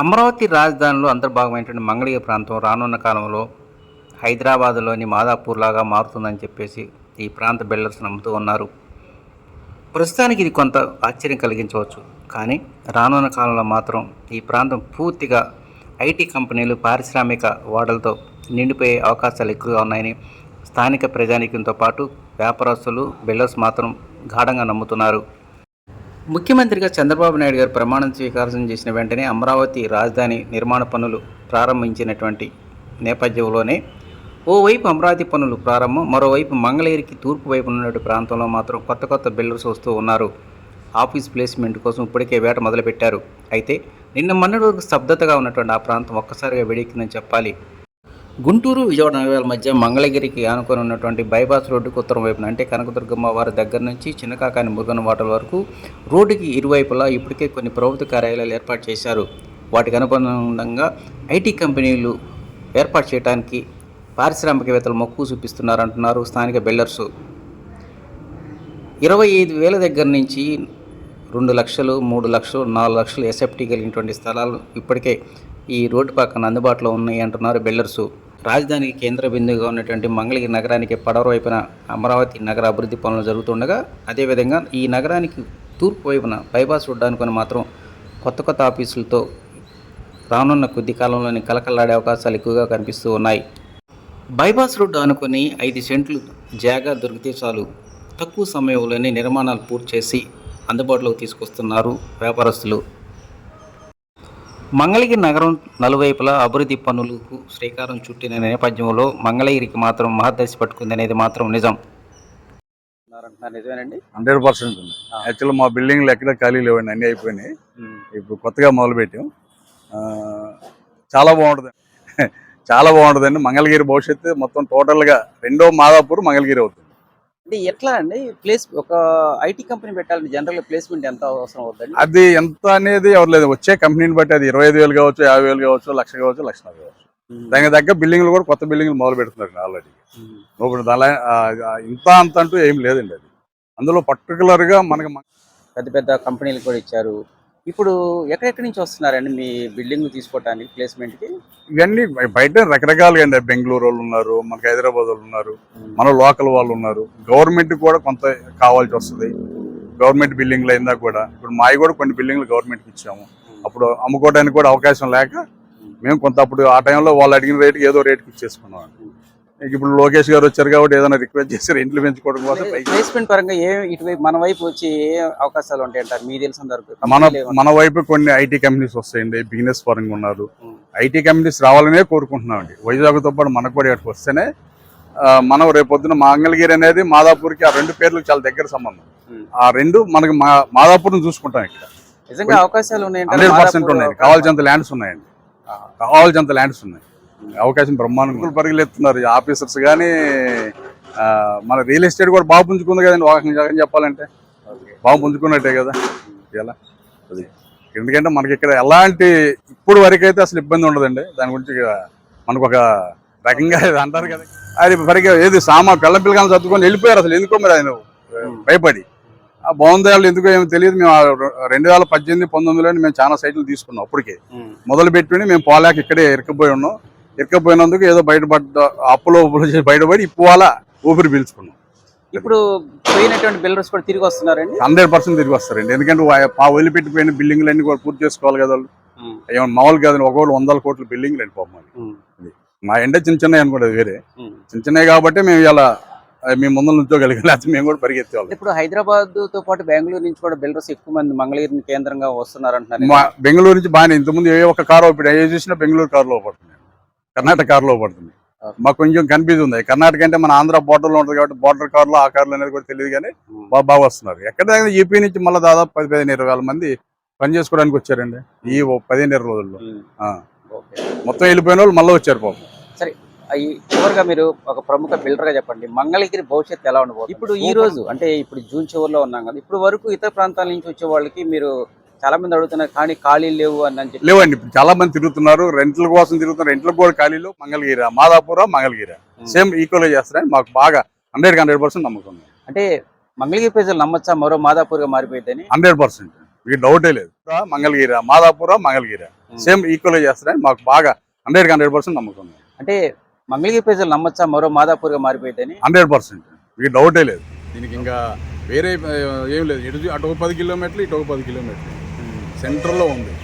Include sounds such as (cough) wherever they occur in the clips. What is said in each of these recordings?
అమరావతి రాజధానిలో అంతర్భాగమైనటువంటి మంగళగిరి ప్రాంతం రానున్న కాలంలో హైదరాబాద్లోని మాదాపూర్ లాగా మారుతుందని చెప్పేసి ఈ ప్రాంత బిల్డర్స్ నమ్ముతూ ఉన్నారు. ప్రస్తుతానికి ఇది కొంత ఆశ్చర్యం కలిగించవచ్చు. కానీ రానున్న కాలంలో మాత్రం ఈ ప్రాంతం పూర్తిగా ఐటీ కంపెనీలు పారిశ్రామిక ఓడలతో నిండిపోయే అవకాశాలు ఎక్కువగా ఉన్నాయని స్థానిక ప్రజానీకంతో పాటు వ్యాపారస్తులు బిల్డర్స్ మాత్రం గాఢంగా నమ్ముతున్నారు. ముఖ్యమంత్రిగా చంద్రబాబు నాయుడు గారు ప్రమాణం స్వీకారం చేసిన వెంటనే అమరావతి రాజధాని నిర్మాణ పనులు ప్రారంభించినటువంటి నేపథ్యంలోనే ఓవైపు అమరావతి పనులు ప్రారంభం మరోవైపు మంగళగిరికి తూర్పు వైపు ఉన్నటువంటి ప్రాంతంలో మాత్రం కొత్త కొత్త బిల్డర్స్ వస్తూ ఉన్నారు. ఆఫీస్ ప్లేస్మెంట్ కోసం ఇప్పటికే వేట మొదలుపెట్టారు. అయితే నిన్న మొన్నటి వరకు స్తబ్దతగా ఉన్నటువంటి ఆ ప్రాంతం ఒక్కసారిగా వేడెక్కిందని చెప్పాలి. గుంటూరు విజయవాడ నగరాల మధ్య మంగళగిరికి ఆనుకొని ఉన్నటువంటి బైపాస్ రోడ్డుకు ఉత్తరం వైపున అంటే కనకదుర్గమ్మ వారి దగ్గర నుంచి చిన్నకాకాని మురుగన వాటల వరకు రోడ్డుకి ఇరువైపులా ఇప్పటికే కొన్ని ప్రభుత్వ కార్యాలయాలు ఏర్పాటు చేశారు. వాటికి అనుబంధంగా ఐటీ కంపెనీలు ఏర్పాటు చేయడానికి పారిశ్రామికవేత్తలు మక్కువ చూపిస్తున్నారంటున్నారు స్థానిక బిల్డర్సు. ఇరవై ఐదు వేల దగ్గర నుంచి రెండు లక్షలు మూడు లక్షలు నాలుగు లక్షలు ఎస్ఎఫ్టీ కలిగినటువంటి స్థలాలు ఇప్పటికే ఈ రోడ్డు పక్కన అందుబాటులో ఉన్నాయి అంటున్నారు బిల్డర్సు. రాజధానికి కేంద్ర బిందువుగా ఉన్నటువంటి మంగళగిరి నగరానికి పడవ వైపున అమరావతి నగర అభివృద్ధి పనులు జరుగుతుండగా అదేవిధంగా ఈ నగరానికి తూర్పు వైపున బైపాస్ రోడ్డు అనుకొని మాత్రం కొత్త కొత్త ఆఫీసులతో రానున్న కొద్ది కాలంలోనే కలకల్లాడే అవకాశాలు ఎక్కువగా కనిపిస్తూ ఉన్నాయి. బైపాస్ రోడ్డు అనుకుని ఐదు సెంట్లు జాగా దొరికితే చాలు. తక్కువ సమయంలోనే నిర్మాణాలు పూర్తి చేసి అందుబాటులోకి తీసుకొస్తున్నారు వ్యాపారస్తులు. మంగళగిరి నగరం నలువైపులా అభివృద్ధి పనులకు శ్రీకారం చుట్టిన నేపథ్యంలో మంగళగిరికి మాత్రం మహదర్శి పట్టుకుంది అనేది మాత్రం నిజం. నిజమేనండి? హండ్రెడ్ పర్సెంట్ ఉంది. యాక్చువల్ మా బిల్డింగ్లు ఎక్కడ ఖాళీ లేవండి అన్నీ అయిపోయినాయి. ఇప్పుడు కొత్తగా మొదలు పెట్టాం ఆ, చాలా బాగుంటుంది. (laughs) చాలా బాగుంటుందండి. మంగళగిరి భవిష్యత్తు మొత్తం టోటల్గా రెండో మాదాపూర్ మంగళగిరి అవుతుంది. అంటే ఎట్లా అండి? ప్లేస్ ఒక ఐటీ కంపెనీ పెట్టాలంటే జనరల్ ప్లేస్మెంట్ ఎంత అవసరం అవుతుంది అది ఎంత అనేది ఎవరు లేదు. వచ్చే కంపెనీని బట్టి అది ఇరవై ఐదు వేలు కావచ్చు యాభై వేలు కావచ్చు లక్ష కావచ్చు లక్షన్నర కావచ్చు. దానికి తగ్గ బిల్డింగ్లు కూడా కొత్త బిల్డింగ్లు మొదలు పెడుతున్నారు ఆల్రెడీ ఇప్పుడు దాని ఇంత అంత అంటూ ఏం లేదండి అది. అందులో పర్టికులర్గా మనకి పెద్ద పెద్ద కంపెనీలు కూడా ఇచ్చారు. ఇప్పుడు ఎక్కడెక్కడి నుంచి వస్తున్నారండి మీ బిల్డింగ్ తీసుకోవడానికి ప్లేస్మెంట్కి ఇవన్నీ బయ- బయట రకరకాలుగా అండి. బెంగళూరు వాళ్ళు ఉన్నారు మనకి హైదరాబాద్ వాళ్ళు ఉన్నారు మన లోకల్ వాళ్ళు ఉన్నారు. గవర్నమెంట్ కూడా కొంత కావాల్సి వస్తుంది. గవర్నమెంట్ బిల్డింగ్లు అయిందా కూడా. ఇప్పుడు మావి కూడా కొన్ని బిల్డింగ్లు గవర్నమెంట్కి ఇచ్చాము. అప్పుడు అమ్ముకోవడానికి కూడా అవకాశం లేక మేము కొంత అప్పుడు ఆ టైంలో వాళ్ళు అడిగిన రేటుకి ఏదో రేటుకి ఇచ్చేసుకున్నాం ఇప్పుడు లోకేష్ గారు వచ్చారు కాబట్టి ఏదైనా రిక్వెస్ట్ చేసి ఇంట్లో పెంచుకోవడం కోసం ప్లేస్మెంట్ పరంగా ఏ ఇటువైపు మన వైపు వచ్చి ఏ అవకాశాలు ఉంటాయి అంటారు? మీకు తెలిసిన వరకు మన? మన వైపు కొన్ని ఐటీ కంపెనీస్ వస్తాయండి. బిజినెస్ పరంగా ఉన్నారు. ఐటీ కంపెనీస్ రావాలనే కోరుకుంటున్నామండి. వైజాగ్తో పాటు మనకు కూడా ఇక్కడికి వస్తేనే మనం రేపొద్దున మంగళగిరి అనేది మాదాపూర్కి ఆ రెండు పేర్లకు చాలా దగ్గర సంబంధం. ఆ రెండు మనకి మా మాదాపూర్ని చూసుకుంటాం ఇక్కడ. నిజంగా అవకాశాలు ఉన్నాయంటే హండ్రెడ్ పర్సెంట్ ఉన్నాయి. కావాల్సినంత ల్యాండ్స్ ఉన్నాయండి కావాల్సినంత ల్యాండ్స్ ఉన్నాయి. అవకాశం బ్రహ్మాండంగా పరిగెత్తున్నారు ఆఫీసర్స్ కానీ మన రియల్ ఎస్టేట్ కూడా బాగా పుంజుకుంది కదండి ఒక చెప్పాలంటే. బాగా పుంజుకున్నట్టే కదా. ఎలా? అది ఎందుకంటే మనకి ఇక్కడ ఎలాంటి ఇప్పుడు వరకు అయితే అసలు ఇబ్బంది ఉండదండి. దాని గురించి మనకు ఒక రకంగా (laughs) అంటారు కదా. అది పరిగె ఏది సామా పిల్ల పిల్లగానే చదువుకొని వెళ్ళిపోయారు అసలు ఎందుకో మరి ఆయన భయపడి. ఆ బాగుంది వాళ్ళు ఎందుకో ఏమో తెలియదు. మేము రెండు వేల పద్దెనిమిది పంతొమ్మిదిలో మేము చాలా సైట్లు తీసుకున్నాం అప్పటికే. మొదలు పెట్టుకుని మేము పోలేక ఇక్కడే ఇరకపోయి ఉన్నాం. ఇరకపోయినందుకు ఏదో బయటపడ్డ అప్పులో ఉప్పులో చేసి బయటపడి ఇప్పుడు వాళ్ళ ఊపిరి పీల్చుకున్నాం. ఇప్పుడు పోయినటువంటి బిల్డర్స్ కూడా తిరిగి వస్తున్నారండి? హండ్రెడ్ పర్సెంట్ తిరిగి వస్తారండి. ఎందుకంటే పా వదిలిపెట్టిపోయిన బిల్డింగ్లు అన్ని కూడా పూర్తి చేసుకోవాలి కదా వాళ్ళు. ఏమన్నా మామూలు కాదు ఒకవేళ వందల కోట్ల బిల్డింగ్లు అండి పాపం అది. మా ఎండే చిన్న చిన్నవి అనుకోండి వేరే. చిన్న చిన్నవి కాబట్టి మేము ఇలా మేము ముందు నుంచోగలిగాం లేకపోతే మేము కూడా పరిగెత్తేవాళ్ళం. ఇప్పుడు హైదరాబాద్తో పాటు బెంగళూరు నుంచి కూడా బిల్డర్స్ ఎక్కువ మంది మంగళగిరిని కేంద్రంగా వస్తున్నారు అంటున్నారు మా బెంగళూరు నుంచి బాగానే ఇంతకుముందు ఏ ఒక్క కారు ఇప్పుడు ఏ చూసినా బెంగళూరు కారులో పడుతుంది కర్ణాటక కారులో పడుతుంది. మాకు కొంచెం కన్ఫ్యూజ్ ఉంది. కర్ణాటక అంటే మన ఆంధ్ర border లో ఉంటుంది కాబట్టి బార్డర్ కార్లో ఆ కార్లు అనేది కూడా తెలియదు కానీ బాగా బాగా వస్తున్నారు. ఎక్కడ ఏపీ నుంచి మళ్ళీ దాదాపు పది పదిహేను ఇరవై వేల మంది పని చేసుకోవడానికి వచ్చారండి. ఈ ఓ పదిహేను ఇరవై రోజుల్లో. ఆ. ఓకే. మొత్తం వెళ్ళిపోయిన వాళ్ళు మళ్ళీ వచ్చారు పాపం. సరే చివరిగా మీరు ఒక ప్రముఖ బిల్డర్గా చెప్పండి. మంగళగిరి భవిష్యత్తు ఎలా ఉండబోతుంది? ఇప్పుడు ఈ రోజు అంటే ఇప్పుడు జూన్ చివరిలో ఉన్నాం కదా. ఇప్పుడు వరకు ఇతర ప్రాంతాల నుంచి వచ్చే వాళ్ళకి మీరు చాలా మంది అడుగుతున్నారు కానీ ఖాళీ లేవు అని అని చెప్పి. లేవండి ఇప్పుడు చాలా మంది తిరుగుతున్నారు రెంట్ల కోసం తిరుగుతున్నారు రెంట్లకు కూడా ఖాళీలు మంగళగిరి మాదాపుర మంగళగిరి సేమ్ ఈక్వల్ చేస్తారని మాకు బాగా హండ్రెడ్ హండ్రెడ్ పర్సెంట్ నమ్మకం ఉంది. అంటే మంగళగిరి ప్రజలు నమ్మచ్చా? మరో మాదాపూర్గా మారిపోయిందని హండ్రెడ్ పర్సెంట్. మీకు డౌటే లేదు. మంగళగిరి మాదాపూర మంగళగిరి సేమ్ ఈక్వల్ చేస్తారని మాకు బాగా హండ్రెడ్ హండ్రెడ్ పర్సెంట్ నమ్మకం ఉంది. అంటే మంగళగిరి ప్రజలు నమ్మచ్చా? మరో మాదాపూర్గా మారిపోయిందని హండ్రెడ్ పర్సెంట్. మీకు డౌటే లేదు. దీనికి ఇంకా వేరే ఏం లేదు. ఎటు అటు ఒక పది కిలోమీటర్లు ఇటు ఒక పది కిలోమీటర్లు. సెంటర్లో ఉంది.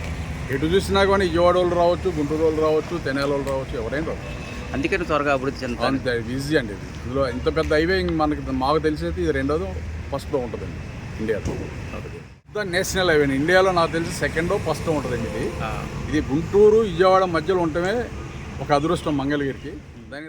ఎటు చూసినా కానీ విజయవాడ వాళ్ళు రావచ్చు గుంటూరు వాళ్ళు రావచ్చు తెనాలి వాళ్ళు రావచ్చు ఎవరైనా రావచ్చు. అందుకని త్వరగా అభివృద్ధి చెందుతాను అంతే ఈజీ అండి ఇది. ఇందులో ఇంత పెద్ద హైవే మనకి మాకు తెలిసేది ఇది రెండోది ఫస్ట్లో ఉంటుందండి ఇండియాలో. పెద్ద నేషనల్ హైవే ఇండియాలో నాకు తెలిసి సెకండో ఫస్ట్ ఉంటుందండి ఇది. ఇది గుంటూరు విజయవాడ మధ్యలో ఉండటమే ఒక అదృష్టం మంగళగిరికి. దాని